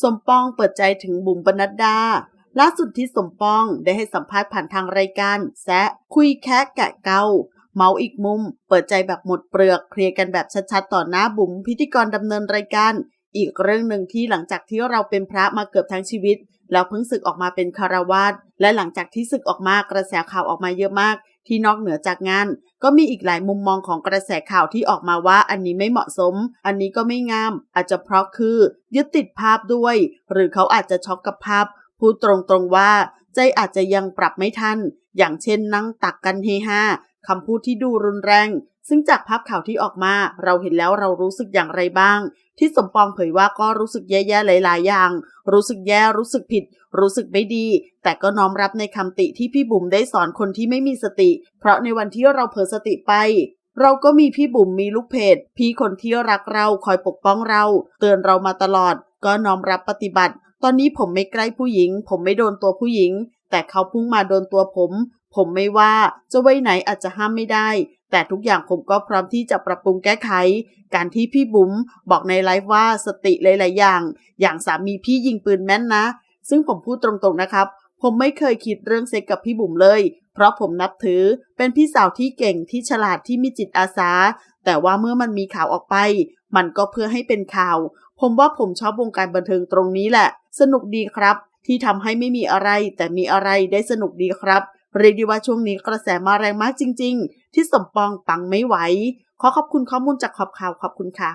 สมปองเปิดใจถึงบุ๋มปนัดดาล่าสุดที่สมปองได้ให้สัมภาษณ์ผ่านทางรายการแซะคุยแค่แกะเกาเมาอีกมุม เปิดใจแบบหมดเปลือกเคลียร์กันแบบชัดๆต่อหน้าบุ๋มพิธีกรดำเนินรายการ อีกเรื่องหนึ่งที่หลังจากที่เราเป็นพระมาเกือบทั้งชีวิต แล้วเพิ่งศึกออกมาเป็นคารวาสและหลังจากที่ศึกออกมากระแสข่าวออกมาเยอะมาก ที่นอกเหนือจากงาน ก็มีอีกหลายมุมมองของกระแสข่าวที่ออกมาว่าอันนี้ไม่เหมาะสม อันนี้ก็ไม่งาม อาจจะเพราะคือยึดติดภาพด้วย หรือเขาอาจจะช็อกกับภาพ พูดตรงๆว่า ใจอาจจะยังปรับไม่ทัน อย่างเช่นนั่งตักกันเฮฮาคำพูดที่ดูรุนแรง ซึ่งจากภาพข่าวที่ออกมา เราเห็นแล้วเรารู้สึกอย่างไรบ้าง ที่สมปองเผยว่าก็รู้สึกแย่ๆหลาย ๆ อย่าง รู้สึกแย่รู้สึกผิด รู้สึกไม่ดี แต่ก็น้อมรับในคำติที่พี่บุ๋มได้สอนคนที่ไม่มีสติ เพราะในวันที่เราเผลอสติไปเราก็มีพี่บุ๋มมีลูกเพจ พี่คนที่รักเราคอยปกป้องเรา เตือนเรามาตลอด ก็น้อมรับปฏิบัติ ตอนนี้ผมไม่ใกล้ผู้หญิง ผมไม่โดนตัวผู้หญิง แต่เขาพุ่งมาโดนตัวผม ผมไม่ว่าจะไว้ไหนอาจจะห้ามไม่ได้ แต่ทุกอย่างผมก็พร้อมที่จะปรับปรุงแก้ไข การที่พี่บุ๋มบอกในไลฟ์ว่าสติหลาย ๆ อย่าง อย่างสามีพี่ยิงปืนแม่นนะ ซึ่งผมพูดตรงๆนะครับ ผมไม่เคยคิดเรื่องเซ็กกับพี่บุ๋มเลย เพราะผมนับถือเป็นพี่สาวที่เก่งที่ฉลาดที่มีจิตอาสา แต่ว่าเมื่อมันมีข่าวออกไป มันก็เพื่อให้เป็นข่าว ผมว่าผมชอบวงการบันเทิงตรงนี้แหละ สนุกดีครับ ที่ทำให้ไม่มีอะไร แต่มีอะไรได้สนุกดีครับ เรียกได้ว่าช่วงนี้กระแสมาแรงมากจริง ๆ ที่สมปองปังไม่ไหว ขอขอบคุณข้อมูลจากขอบข่าวขอบคุณค่ะ